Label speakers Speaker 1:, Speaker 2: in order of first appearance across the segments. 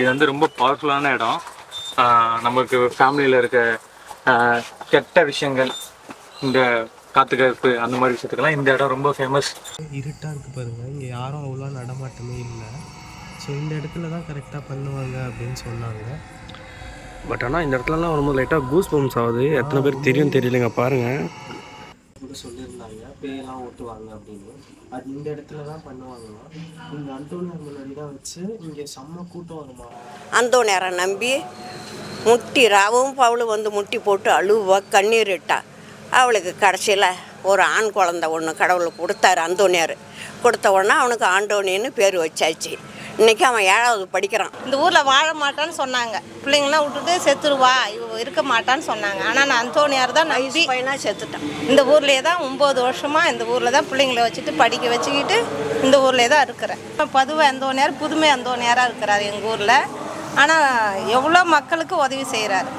Speaker 1: இது வந்து ரொம்ப பவர்ஃபுல்லான இடம். நமக்கு ஃபேமிலியில் இருக்க கெட்ட விஷயங்கள் இந்த காத்துக்கருப்பு அந்த மாதிரி விஷயத்துக்கெல்லாம் இந்த இடம் ரொம்ப ஃபேமஸ்
Speaker 2: இருட்டாக இருக்குது பாருங்கள் இங்கே யாரும் அவ்வளோ நடமாட்டமே இல்லை. ஸோ இந்த இடத்துல தான் கரெக்டாக பண்ணுவாங்க அப்படின்னு சொன்னாங்க.
Speaker 3: பட் ஆனால் இந்த இடத்துலலாம் வரும்போது லைட்டாக கூஸ் பம்ப்ஸ் ஆகுது. எத்தனை பேர் தெரியும் தெரியலங்க பாருங்கள்
Speaker 2: வந்து சொல்லியிருந்தாங்க பேயெல்லாம் ஓட்டுவாங்க அப்படின்னு. அது இந்த இடத்துல தான் பண்ணுவாங்களாம் இந்த அந்தோனியார் முன்னாடி தான் வச்சு இங்கே செம்ம கூட்டம் வருமா
Speaker 4: அந்தோணியாரை நம்பி முட்டி ராவும் பவுளும் வந்து முட்டி போட்டு அழுவா கண்ணீர் இட்டா. அவளுக்கு கடைசியில் ஒரு ஆண் குழந்த ஒன்று கடவுளுக்கு கொடுத்தாரு அந்தோணியார். கொடுத்த உடனே அவனுக்கு ஆண்டோனின்னு பேர் வச்சாச்சு. இன்னைக்கு அவன் ஏழாவது படிக்கிறான்.
Speaker 5: இந்த ஊரில் வாழ மாட்டான்னு சொன்னாங்க. பிள்ளைங்களாம் விட்டுட்டு செத்துருவா இவ இருக்க மாட்டான்னு சொன்னாங்க. ஆனால் நான் அந்தோனியார் தான் நம்பி
Speaker 4: பையனா செத்துட்டான்.
Speaker 5: இந்த ஊர்லேயே தான் ஒம்பது வருஷமாக இந்த ஊரில் தான் பிள்ளைங்களை வச்சுட்டு படிக்க வச்சுக்கிட்டு இந்த ஊர்லேயே தான் இருக்கிறேன். இப்போ பதுவை அந்தோனியார் புதுமை அந்தோனியாராக இருக்கிறார் எங்கள் ஊரில். ஆனால் எவ்வளோ மக்களுக்கு உதவி செய்கிறாரு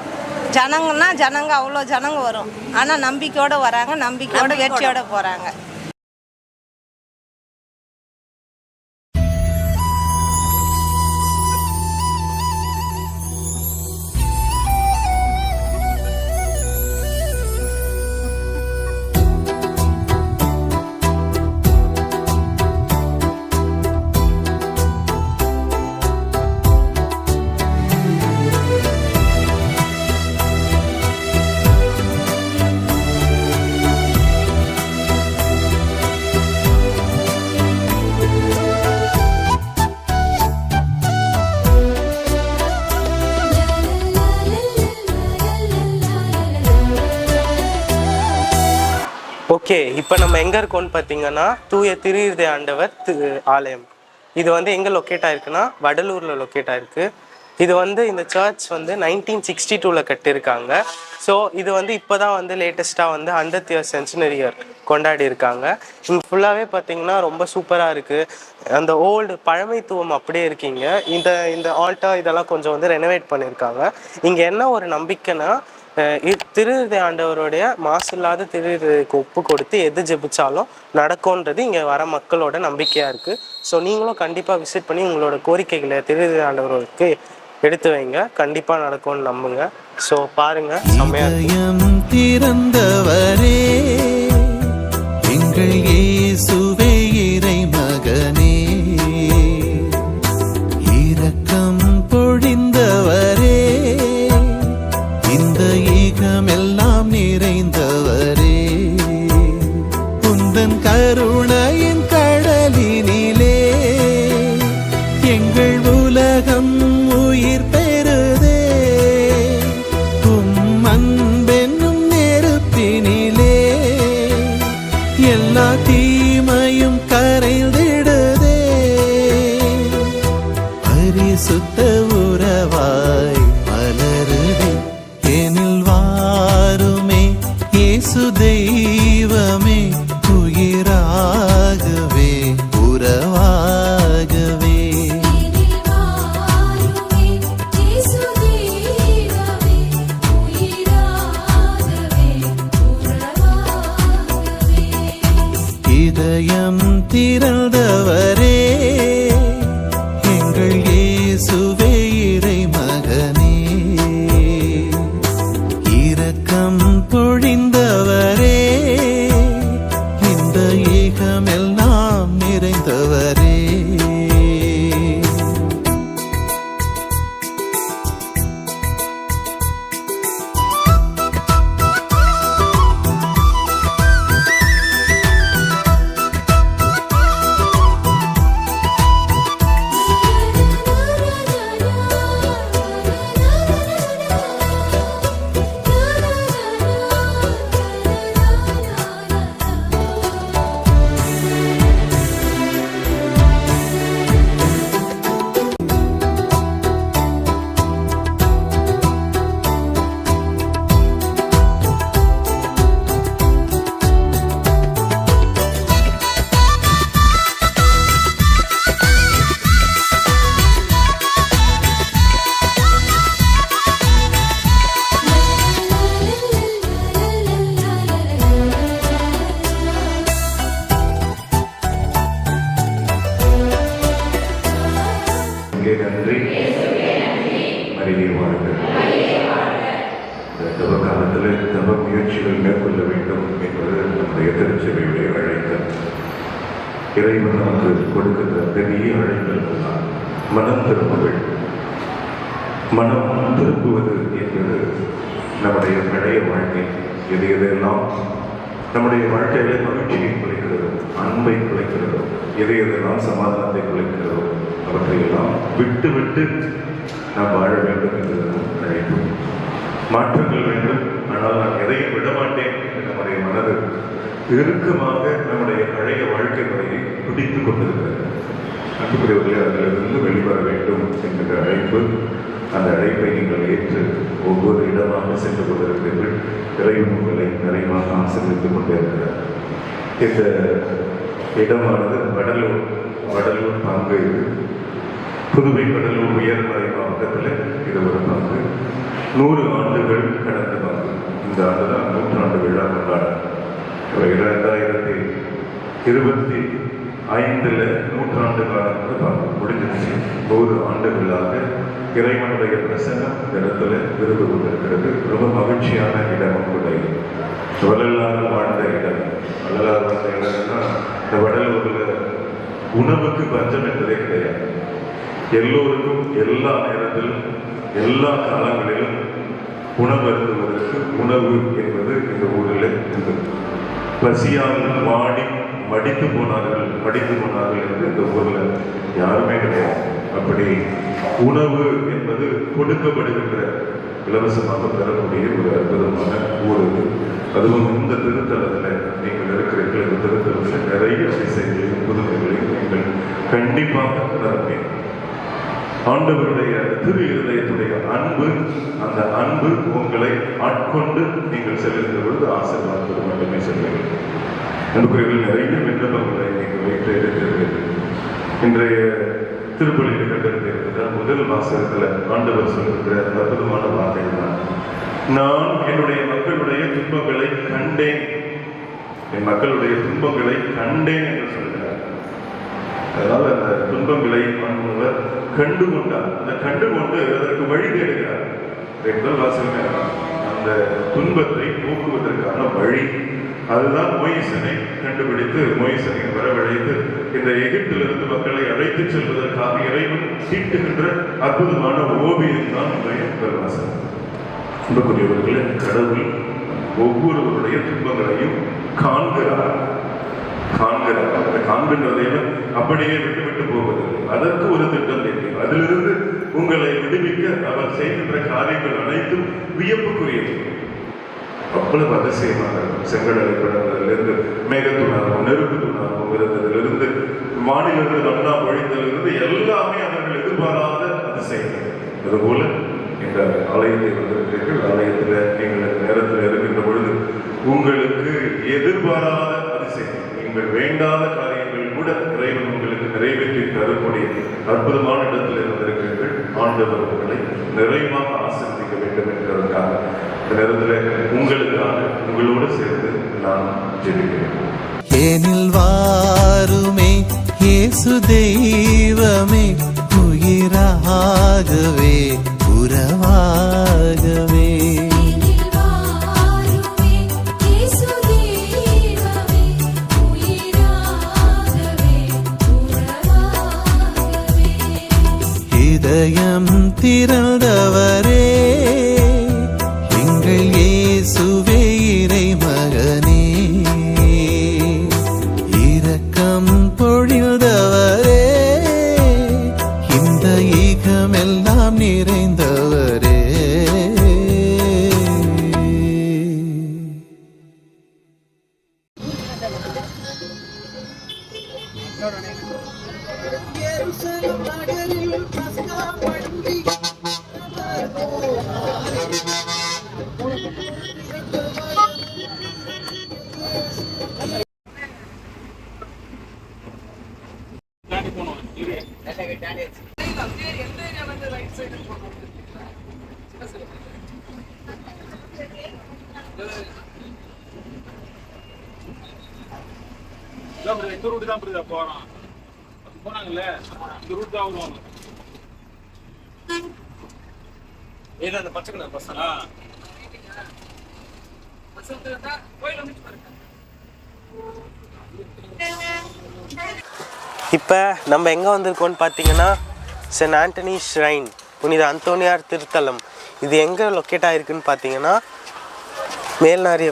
Speaker 5: ஜனங்கன்னா ஜனங்க அவ்வளோ ஜனங்க வரும். ஆனால் நம்பிக்கையோடு வராங்க நம்பிக்கையோட வெற்றியோட போகிறாங்க
Speaker 2: இப்போ நம்ம எங்கே இருக்கோம்னு பார்த்தீங்கன்னா தூய திருஇருதை ஆண்டவர் திரு ஆலயம். இது வந்து எங்கே லொக்கேட் ஆயிருக்குன்னா வடலூரில் லொக்கேட் ஆயிருக்கு. இது வந்து இந்த சர்ச் வந்து நைன்டீன் சிக்ஸ்டி டூவில் கட்டியிருக்காங்க. ஸோ இது வந்து இப்போ தான் வந்து லேட்டஸ்ட்டாக வந்து ஹண்ட்ரட் இயர் சென்ச்சுனரி இயர் கொண்டாடி இருக்காங்க இங்கே ஃபுல்லாகவே பார்த்தீங்கன்னா ரொம்ப சூப்பராக இருக்குது அந்த ஓல்டு பழமைத்துவம் அப்படியே இருக்கீங்க. இந்த இந்த ஆல்ட்டா இதெல்லாம் கொஞ்சம் வந்து ரெனோவேட் பண்ணியிருக்காங்க. இங்கே என்ன ஒரு நம்பிக்கைன்னா அஹ் இ- திருஹிருதய ஆண்டவருடைய மாசில்லாத திருஹிருதயக்கு ஒப்பு கொடுத்து எது ஜெபிச்சாலும் நடக்கும்ன்றது இங்கே வர மக்களோட நம்பிக்கையாக இருக்குது ஸோ நீங்களும் கண்டிப்பாக விசிட் பண்ணி உங்களோட கோரிக்கைகளை திருதை ஆண்டவருக்கு எடுத்து வைங்க. கண்டிப்பாக நடக்கும்னு நம்புங்க. ஸோ பாருங்கள்
Speaker 6: திறந்தவரே.
Speaker 7: இறைவன் நமக்கு கொடுக்கின்ற பெரிய அழைத்தல் தான் மனம் திரும்புகள் மனம் திரும்புவது என்பது நம்முடைய பழைய வாழ்க்கை. எது எதையெல்லாம் நம்முடைய வாழ்க்கையில மகிழ்ச்சியை குலைக்கிறதோ அன்பை குலைக்கிறதோ எதை எதெல்லாம் சமாதானத்தை குலைக்கிறதோ அவற்றையெல்லாம் விட்டு விட்டு நாம் வாழ வேண்டும் என்று நாம் மாற்றங்கள் வேண்டும். ஆனால் நான் எதையும் விடமாட்டேன் என்று நம்முடைய மனது இறுக்கமாக நம்முடைய பழைய வாழ்க்கை முறையை பிடித்துக் கொண்டிருக்கிறது. அன்புக்குரியவர்களே அதிலிருந்து வெளிவர வேண்டும் என்கிற அழைப்பு அந்த அழைப்பை நீங்கள் ஏற்று ஒவ்வொரு இடமாக சென்று கொண்டிருக்கிறீர்கள் இறைவன் உங்களை நிறைவாக ஆசீர்வதித்துக் கொண்டே இருக்கிறார். இந்த இடமானது வடலூர் வடலூர் பங்கு இது. புதுவை கடலூர் உயர்மறை மாவட்டத்தில் இது ஒரு பங்கு. நூறு ஆண்டுகள் கடந்த பங்கு. இந்த ஆண்டுதான் நூற்றாண்டு விழா கொண்டாடும் இரண்டாயிரத்தி இருபத்தி ஐந்தில் நூற்றாண்டு காலத்தில் பார்க்க முடிஞ்சிருச்சு. நூறு ஆண்டுகளாக இறைவனுடைய பிரசன்னம் இந்த இடத்துல விருது கொண்டிருக்கிறது. ரொம்ப மகிழ்ச்சியான இடம் கூட இது. வாழ்ந்த இடம். வள்ளலாறு வாழ்ந்த இடம்னா இந்த வடலூரில் உணவுக்கு பஞ்சம் என்பதே கிடையாது. எல்லோருக்கும் எல்லா நேரத்திலும் எல்லா காலங்களிலும் உணவு அருந்துவதற்கு உணவு என்பது இந்த ஊரில் உண்டு. பசியால் வாடி மடித்து போனார்கள் மடித்து போனார்கள் என்று இந்த ஊரில் யாருமே கிடையாது. அப்படி உணவு என்பது கொடுக்கப்படுகின்ற இலவசமாக பெறக்கூடிய ஒரு அற்புதமான ஊர் இது. அதுவும் இந்த திருத்தலத்தில் நீங்கள் இருக்கிறீர்கள். இந்த திருத்தலத்தில் நிறைய அதிசயங்களையும் புதுமைகளையும் நீங்கள் கண்டிப்பாக உணர முடியும் திரு இருதயத்துடைய அன்பு அந்த அன்பு உங்களை ஆட்கொண்டு நீங்கள் செல்லுகிற பொழுது ஆசீர்வாதத்தோடு மட்டுமே செல்வீர்கள் அன்புக்குரியவர்கள் நிறைய விண்ணப்பங்களை நீங்கள் வைத்து இருக்கிறீர்கள் இன்றைய திருப்பலியில் கண்டிருக்கிற முதல் வாசகத்தில் ஆண்டவர் சொல்லுகிற அற்புதமான வார்த்தை தான் நான் என்னுடைய மக்களுடைய துன்பங்களை கண்டேன். என் மக்களுடைய துன்பங்களை கண்டேன் அதனால் அந்த துன்பங்களை ஆண்டவர் கண்டு கொண்டார் அந்த கண்டு கொண்டு அதற்கு வழி தேடுகிறார். முதல் வாசகமே அந்த துன்பத்தை போக்குவதற்கான வழி. அதுதான் மொயிசனை கண்டுபிடித்து மொயிசனை வரவழைத்து இந்த எகிப்திலிருந்து மக்களை அழைத்துச் செல்வதற்காக இறைவன் தீட்டுகின்ற அற்புதமான ஓவியம் தான் முதல் வாசகம். அன்புக்குரியவர்களே கடவுள் ஒவ்வொருவருடைய துன்பங்களையும் காண்கிறார். காண்கிறார் அந்த காண்கின்ற தேவன் அப்படியே விட்டுவிட்டு விட்டு அதற்கு ஒரு திட்டம் தெரியும் அதிலிருந்து உங்களை விடுவிக்க அவர் செய்கின்ற காரியங்கள் அனைத்தும் வியப்புக்குரியது. அவ்வளவு அதிசயமாக செங்கடலை கடந்ததிலிருந்து மேகத்துணாகவும் நெருப்பு துணாகவும் இருந்ததிலிருந்து வானிலிருந்து நன்னா பொழிந்ததிலிருந்து எல்லாமே அவர்கள் எதிர்பாராத அதிசயங்கள். அதுபோல இந்த ஆலயத்தை வந்திருக்கிறீர்கள். ஆலயத்தில் நீங்கள் நேரத்தில் இருக்கின்ற பொழுது உங்களுக்கு எதிர்பாராத அதிசயம். நீங்கள் வேண்டாத காரியங்கள் கூட இறைவன் உங்களுக்கு நிறைவேற்றி தரக்கூடிய அற்புதமான இடத்தில் இருந்திருக்கிறீர்கள். ஆண்டவர் உங்களை நிறைவாக ஆசிர்வதிக்க வேண்டும் என்பதற்காக. இந்த நேரத்தில் உங்களுக்காக உங்களோடு சேர்ந்து நான் ஜெபிக்கிறேன்.
Speaker 6: ஏனில் வாருமே இயேசு தெய்வமே உயிராகவே. இதயம் திறந்தவரே இந்த
Speaker 8: ரூட் தான் புரியுதா போறோம்? போனாங்கல்ல? இந்த ரூட் தான் வருவாங்க
Speaker 3: இது அந்த பச்சை கலர் பஸ்
Speaker 2: இப்போ நம்ம எங்கே வந்திருக்கோம்னு பார்த்தீங்கன்னா சென்ட் ஆண்டனி ஷ்ரைன் புனித அந்தோனியார் திருத்தலம். இது எங்கே லொக்கேட் ஆகிருக்குன்னு பார்த்தீங்கன்னா மேல்நாரிய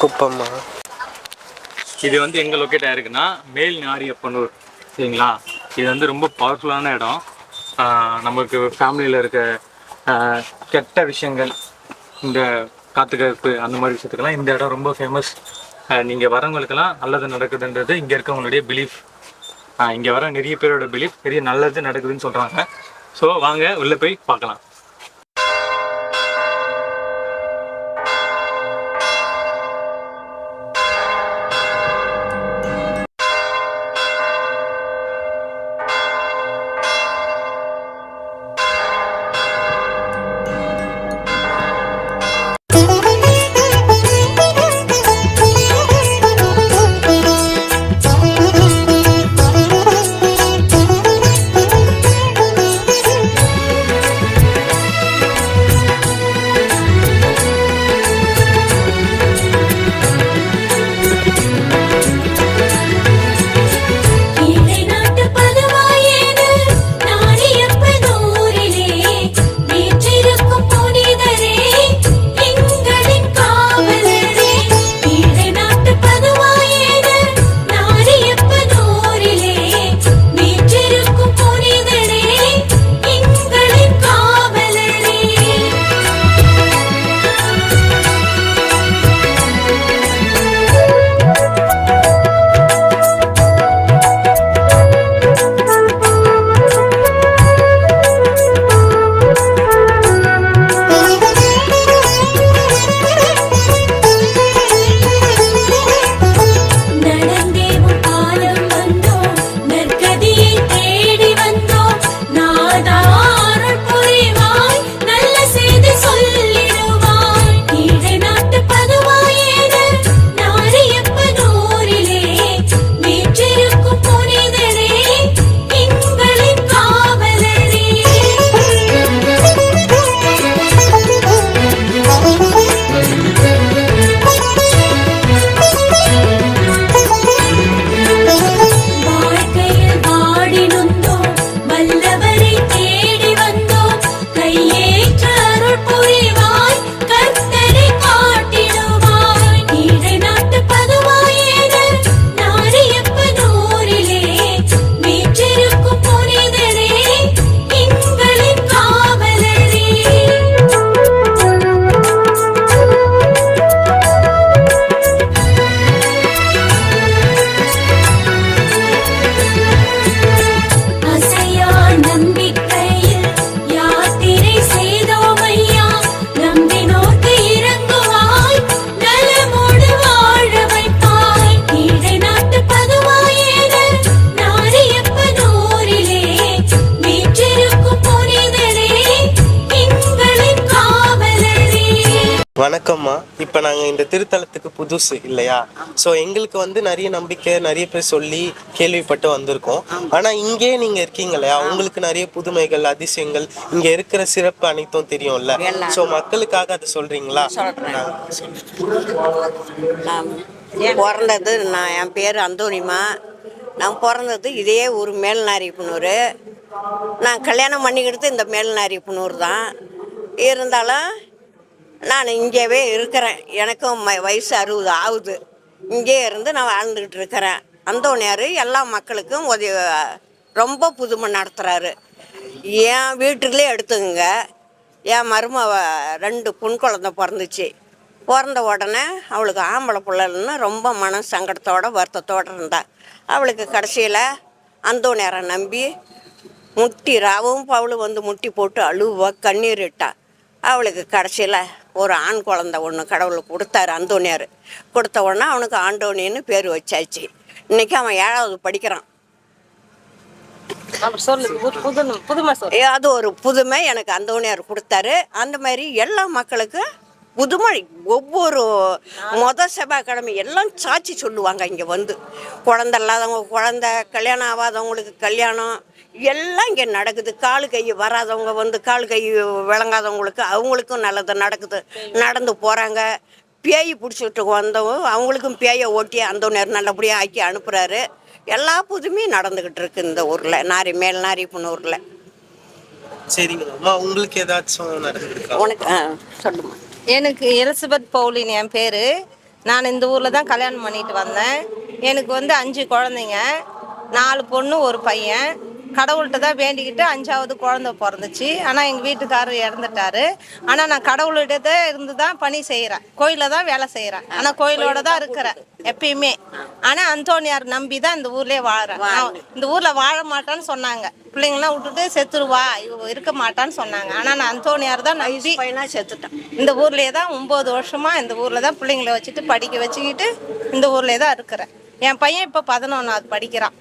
Speaker 2: குப்பம்மா
Speaker 1: இது வந்து எங்கே லொக்கேட் ஆயிருக்குன்னா மேல் நாரியப்பனூர் சரிங்களா? இது வந்து ரொம்ப பவர்ஃபுல்லான இடம். நமக்கு ஃபேமிலியில் இருக்க கெட்ட விஷயங்கள் இந்த காத்துக்கருப்பு அந்த மாதிரி விஷயத்துக்கெல்லாம் இந்த இடம் ரொம்ப ஃபேமஸ் நீங்கள் வரவங்களுக்கெல்லாம் நல்லது நடக்குதுன்றது இங்கே இருக்கவங்களுடைய பிலீஃப் இங்கே வர நிறைய பேரோட பிலீஃப் பெரிய நல்லது நடக்குதுன்னு சொல்கிறாங்க ஸோ வாங்க உள்ளே போய் பார்க்கலாம்.
Speaker 2: திருத்தலத்துக்கு புதுசு இல்லையா? ஸோ எங்களுக்கு வந்து நிறைய நம்பிக்கை நிறைய பேர் சொல்லி கேள்விப்பட்டு வந்திருக்கோம். ஆனால் இங்கே நீங்கள் இருக்கீங்க இல்லையா? உங்களுக்கு நிறைய புதுமைகள் அதிசயங்கள் இங்கே இருக்கிற சிறப்பு அனைத்தும் தெரியும்ல. ஸோ மக்களுக்காக அதை சொல்றீங்களா?
Speaker 4: நான் பிறந்தது? நான் என் பேர் அந்தோனிமா நான் பிறந்தது இதே ஊர் மேல்நாரிப்புனூர் நான் கல்யாணம் பண்ணிக்கிட்டது இந்த மேல்நாரிப்புனூர் தான். இருந்தாலும் நான் இங்கேவே இருக்கிறேன். எனக்கும் ம- வயசு அறுபது ஆகுது. இங்கே இருந்து நான் வாழ்ந்துக்கிட்டு இருக்கிறேன். அந்தோனியார் எல்லா மக்களுக்கும் உதவி ரொம்ப புதுமை நடத்துகிறாரு என் வீட்டுக்குள்ளே எடுத்துங்க என் மருமவ ரெண்டு பொன் குழந்த பிறந்துச்சு. பிறந்த உடனே அவளுக்கு ஆம்பளை பிள்ளைன்னு ரொம்ப மன சங்கடத்தோட வருத்தத்தோடு இருந்தா. அவளுக்கு கடைசியில் அந்தோனியாரை நம்பி முட்டி ராவும் பவுளும் வந்து முட்டி போட்டு அழுவ கண்ணீர் இட்டா. அவளுக்கு கடைசியில் ஒரு ஆண் குழந்த ஒன்று கடவுள் கொடுத்தாரு அந்தோனியார். கொடுத்த உடனே அவனுக்கு ஆண்டோனின்னு பேர் வச்சாச்சு. இன்னைக்கு அவன் ஏழாவது படிக்கிறான். அது ஒரு புதுமை எனக்கு அந்தோனியார் கொடுத்தாரு. அந்த மாதிரி எல்லா மக்களுக்கும் புதுமொழி ஒவ்வொரு மொத செவ்வாய்க்கிழமை எல்லாம் சாட்சி சொல்லுவாங்க இங்கே வந்து. குழந்த இல்லாதவங்க குழந்த கல்யாணம் ஆகாதவங்களுக்கு கல்யாணம் எல்லாம் இங்கே நடக்குது. காலு கை வராதவங்க வந்து காலு கை விளங்காதவங்களுக்கு அவங்களுக்கும் நல்லது நடக்குது. நடந்து போகிறாங்க பேய் பிடிச்சிட்டு வந்தவங்க அவங்களுக்கும் பேயை ஓட்டி அந்த நேரம் நல்லபடியாக ஆக்கி அனுப்புகிறாரு எல்லா புதுமையும் நடந்துக்கிட்டு இருக்கு இந்த ஊரில் நாரி மேல் நாரிப்புனூரில்
Speaker 2: சரிங்க அம்மா உங்களுக்கு ஏதாச்சும் நடந்திருக்கா
Speaker 4: உனக்கு ஆ சொல்லுமா
Speaker 5: எனக்கு எலிசபெத் பவுலின் என் பேர். நான் இந்த ஊரில் தான் கல்யாணம் பண்ணிட்டு வந்தேன். எனக்கு வந்து அஞ்சு குழந்தைங்க நாலு பொண்ணு ஒரு பையன். கடவுள்கிட்ட தான் வேண்டிக்கிட்டு அஞ்சாவது குழந்தை பிறந்துச்சு. ஆனால் எங்கள் வீட்டுக்காரர் இறந்துட்டாரு. ஆனால் நான் கடவுள்கிட்ட இருந்து தான் பணி செய்கிறேன் கோயிலில் தான் வேலை செய்கிறேன் ஆனால் கோயிலோட தான் இருக்கிறேன் எப்பயுமே. ஆனால் அந்தோனியார் நம்பி தான் இந்த ஊர்லேயே வாழறேன். நான் இந்த ஊரில் வாழ மாட்டான்னு சொன்னாங்க. பிள்ளைங்களாம் விட்டுட்டு செத்துருவா இருக்க மாட்டான்னு சொன்னாங்க. ஆனால் நான் அந்தோனியார் தான் நம்பி
Speaker 4: பையனாக செத்துட்டான்.
Speaker 5: இந்த ஊர்லேயே தான் ஒம்பது வருஷமா இந்த ஊரில் தான் பிள்ளைங்கள வச்சுட்டு படிக்க வச்சுக்கிட்டு இந்த ஊர்லேயே தான் இருக்கிறேன். என் பையன் இப்போ பதினொன்றாவது படிக்கிறான்.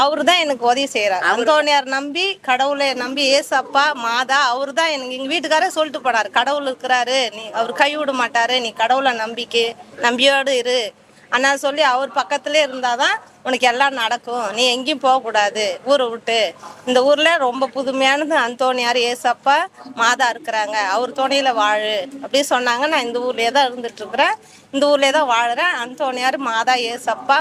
Speaker 5: அவரு தான் எனக்கு உதவி செய்கிறார் அந்தோனியார் நம்பி கடவுளை நம்பி ஏசப்பா மாதா அவர் தான் எனக்கு எங்கள் வீட்டுக்காரே சொல்லிட்டு போனார். கடவுள் இருக்கிறாரு நீ அவர் கைவிட மாட்டாரு நீ கடவுளை நம்பிக்கை நம்பியோடு இரு. அண்ணா சொல்லி அவர் பக்கத்துலேயே இருந்தால் தான் உனக்கு எல்லாம் நடக்கும். நீ எங்கேயும் போகக்கூடாது. ஊரை விட்டு. இந்த ஊரில் ரொம்ப புதுமையானது அந்தோனியார் ஏசப்பா மாதா இருக்கிறாங்க. அவர் துணையில் வாழு. அப்படி சொன்னாங்க. நான் இந்த ஊர்லேயே தான் இருந்துட்டுருக்குறேன் இந்த ஊர்லேயே தான் வாழுறேன். அந்தோனியார் மாதா ஏசப்பா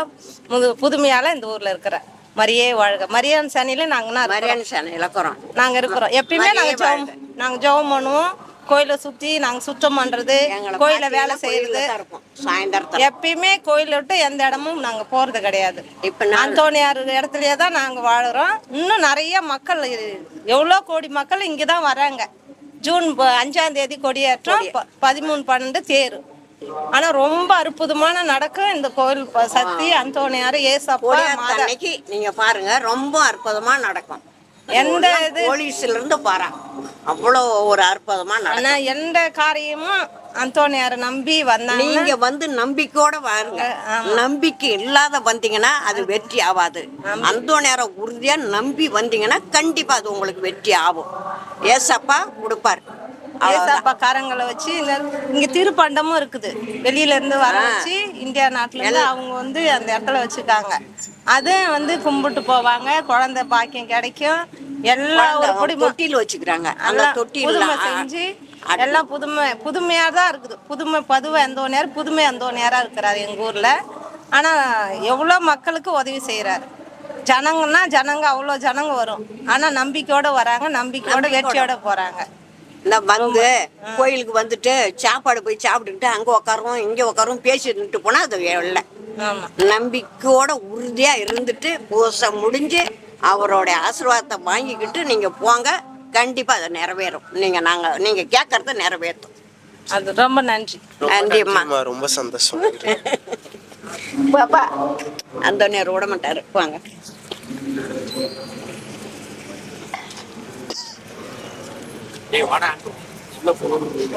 Speaker 5: புது புதுமையால் இந்த ஊரில் இருக்கிறேன். மரியே வாழ்க. மரியான் சனியில் நாங்கள்
Speaker 4: மரியாதை சேனை இழக்கிறோம்
Speaker 5: நாங்கள் இருக்கிறோம். எப்பயுமே நாங்கள் ஜெபம் நாங்கள் ஜெபம் பண்ணுவோம். கோயிலை சுற்றி நாங்கள் சுத்தம் பண்ணுறது கோயிலை வேலை செய்கிறது
Speaker 4: இருப்போம். சாயந்தரத்தில்.
Speaker 5: எப்பயுமே கோயிலை விட்டு எந்த இடமும் நாங்கள் போகிறது கிடையாது.
Speaker 4: இப்ப நான்
Speaker 5: அந்தோனியார் இடத்துலயே தான் நாங்கள் வாழுறோம். இன்னும் நிறைய மக்கள் எவ்வளோ கோடி மக்கள் இங்கே தான் வராங்க. ஜூன் அஞ்சாம் தேதி கொடியேற்றம் பதிமூணு பன்னெண்டு தேர். ஆனா ரொம்ப அற்புதமான நடக்கும் இந்த கோயில் சக்தி அந்தோனியார் ஏசப்பா
Speaker 4: அன்னைக்கு நீங்க பாருங்க ரொம்ப அற்புதமா நடக்கும்.
Speaker 5: எந்த இது?
Speaker 4: போலீஸ்ல இருந்து பாரா அவ்வளோ ஒரு அற்புதமா நடக்கும்.
Speaker 5: ஆனா எந்த காரியமும் அந்தோனியாரை நம்பி வந்தாங்க
Speaker 4: நீங்க வந்து நம்பிக்கையோட வாருங்க. நம்பிக்கை இல்லாத வந்தீங்கன்னா அது வெற்றி ஆகாது அந்த நேரம் உறுதியா நம்பி வந்தீங்கன்னா கண்டிப்பா அது உங்களுக்கு வெற்றி ஆகும். ஏசப்பா கொடுப்பாரு.
Speaker 5: ஏசப்பா காரங்களை வச்சு இந்த- இங்க திருப்பண்டமும் இருக்குது. வெளியில இருந்து வர வச்சு இந்தியா நாட்டுல இருந்து அவங்க வந்து அந்த இடத்துல வச்சுக்காங்க அது வந்து கும்பிட்டு போவாங்க. குழந்தை பாக்கியம் கிடைக்கும். எல்லா ஒரு
Speaker 4: தொட்டில் வச்சுக்கிறாங்க. அந்த
Speaker 5: செஞ்சு எல்லாம் புதுமை புதுமையா தான் இருக்குது. புதுமை பதுவை எந்த நேரம் புதுமை அந்த நேரம் இருக்கிறாரு எங்க ஊர்ல. ஆனா எவ்வளோ மக்களுக்கு உதவி செய்யறாரு ஜனங்கன்னா ஜனங்க அவ்வளோ ஜனங்க வரும். ஆனா நம்பிக்கையோட வராங்க நம்பிக்கையோட வெற்றியோட போறாங்க.
Speaker 4: இந்த வந்து கோயிலுக்கு வந்துட்டு சாப்பாடு போய் சாப்பிட்டுட்டு அங்க உட்காருவோம் இங்க உட்காருவோம் பேசிட்டு போனா அது இல்லை
Speaker 5: ஆமா.
Speaker 4: நம்பிக்கையோட உறுதியா இருந்துட்டு பூசை முடிஞ்சு அவரோட ஆசீர்வாதத்தை வாங்கிக்கிட்டு நீங்க போங்க. கண்டிப்பா அது நிறைவேறும். நீங்க நாங்க நீங்க கேட்கறத நிறைவேற்றும்.
Speaker 5: அது ரொம்ப நன்றி.
Speaker 4: நன்றிம்மா.
Speaker 2: அம்மா ரொம்ப சந்தோஷம்.
Speaker 4: பாப்பா அந்த நேரம் விட மாட்டாரு. வாங்க.
Speaker 9: 내
Speaker 3: 화난 일로 보는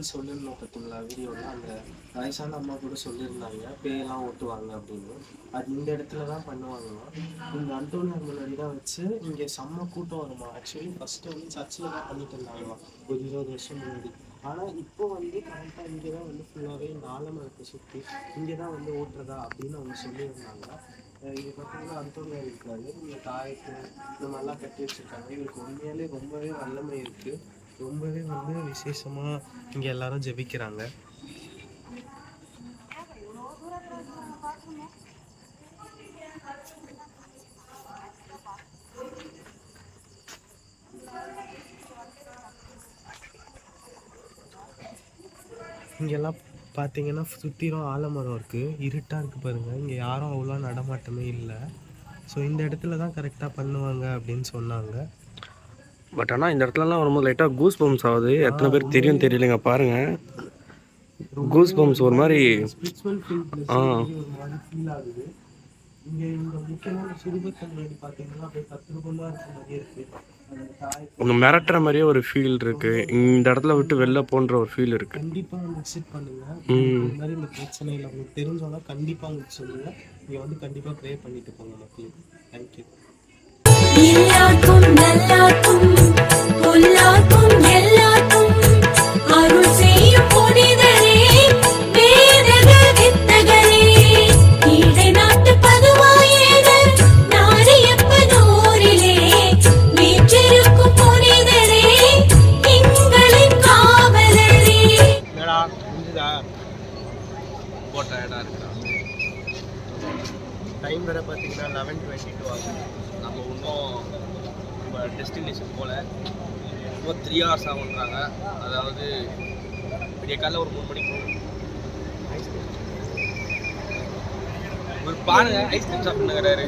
Speaker 3: நான் சொல்லியிருந்தோம் பார்த்தீங்களா? வீடியோவில் அந்த வயசான அம்மா கூட சொல்லியிருந்தாங்க பேயெல்லாம் ஓட்டுவாங்க அப்படின்னு. அது இந்த இடத்துல தான் பண்ணுவாங்களாம் இந்த அந்தோனியார் முன்னாடி தான் வச்சு இங்கே செம்ம கூட்டம் வருமா? ஆக்சுவலி ஃபஸ்ட்டு வந்து சர்ச்சில் தான் பண்ணிட்டு இருந்தாங்களாம் ஒரு இருபது வருஷம் முன்னாடி. ஆனால் இப்போ வந்து கரெக்டாக இங்கே தான் வந்து ஃபுல்லாகவே இந்த சுற்றி இங்கே தான் வந்து ஓட்டுறதா அப்படின்னு அவங்க சொல்லியிருந்தாங்க. இங்கே பார்த்தீங்கன்னா அந்தோனியார் இருக்காரு இங்கே தாயத்து இந்த மாதிரிலாம் கட்டி வச்சுருக்காங்க. இவருக்கு உண்மையாலே ரொம்பவே வல்லமை இருக்குது ரொம்பவே வந்து விசேஷமாக இங்கே எல்லாரும் ஜெபிக்கிறாங்க.
Speaker 10: இங்கெல்லாம் பார்த்தீங்கன்னா சுற்றிலும் ஆலமரம் இருக்குது இருட்டாக இருக்குது பாருங்கள் இங்கே யாரும் அவ்வளோ நடமாட்டமே இல்லை. ஸோ இந்த இடத்துல தான் கரெக்டாக பண்ணுவாங்க அப்படின்னு சொன்னாங்க.
Speaker 3: பட் ஆனால் இந்த இடத்துலலாம் வரும்போது லைட்டாக கூஸ் பம்ப்ஸ் ஆகுது. எத்தனை பேர் தெரியும் தெரியலங்க பாருங்க. கூஸ் பம்ப்ஸ் ஒரு மாதிரி ஆ. ஒன்று மிரட்டுற மாதிரியே ஒரு ஃபீல் இருக்கு. இந்த இடத்துல விட்டு வெளில போன்ற ஒரு ஃபீல் இருக்கு.
Speaker 10: கண்டிப்பாக வந்து விசிட் பண்ணுங்க. இந்த மாதிரி இந்த பிரச்சனை இல்லை உங்களுக்கு தெரிஞ்சவங்க கண்டிப்பாக உங்களுக்கு சொல்லுங்க. நீங்கள் வந்து கண்டிப்பாக ப்ரே பண்ணிட்டு போங்க மக்களுக்கு த்ரீ ஹவர்ஸ் ஆகுன்றாங்க அதாவது விடிய காலைல ஒரு மூணு மணிக்கு. ஒரு பாருங்க ஐஸ்கிரீம் சாப்பிட்டுங்கிறாரு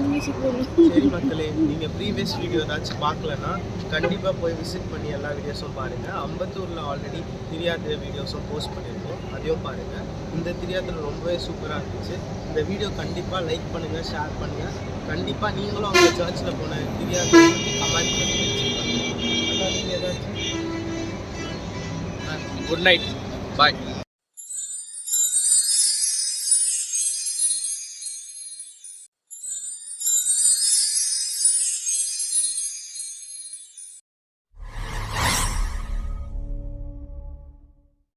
Speaker 10: சரி மக்களே நீங்கள் ப்ரீவியஸ் வீடியோ ஏதாச்சும் பார்க்கலன்னா கண்டிப்பாக போய் விசிட் பண்ணி எல்லா வீடியோஸும் பாருங்கள் அம்பத்தூரில் ஆல்ரெடி திரியாத்திரை வீடியோஸும் போஸ்ட் பண்ணியிருக்கோம் அதையும் பாருங்கள் இந்த திரியாத்திரை ரொம்பவே சூப்பராக இருந்துச்சு. இந்த வீடியோ கண்டிப்பாக லைக் பண்ணுங்கள் ஷேர் பண்ணுங்கள் கண்டிப்பாக நீங்களும் அவங்க சர்ச்சில் போன திரியாத்திரை கமெண்ட் பண்ணி வச்சுருக்காங்க ஏதாச்சும் குட் நைட். பாய்.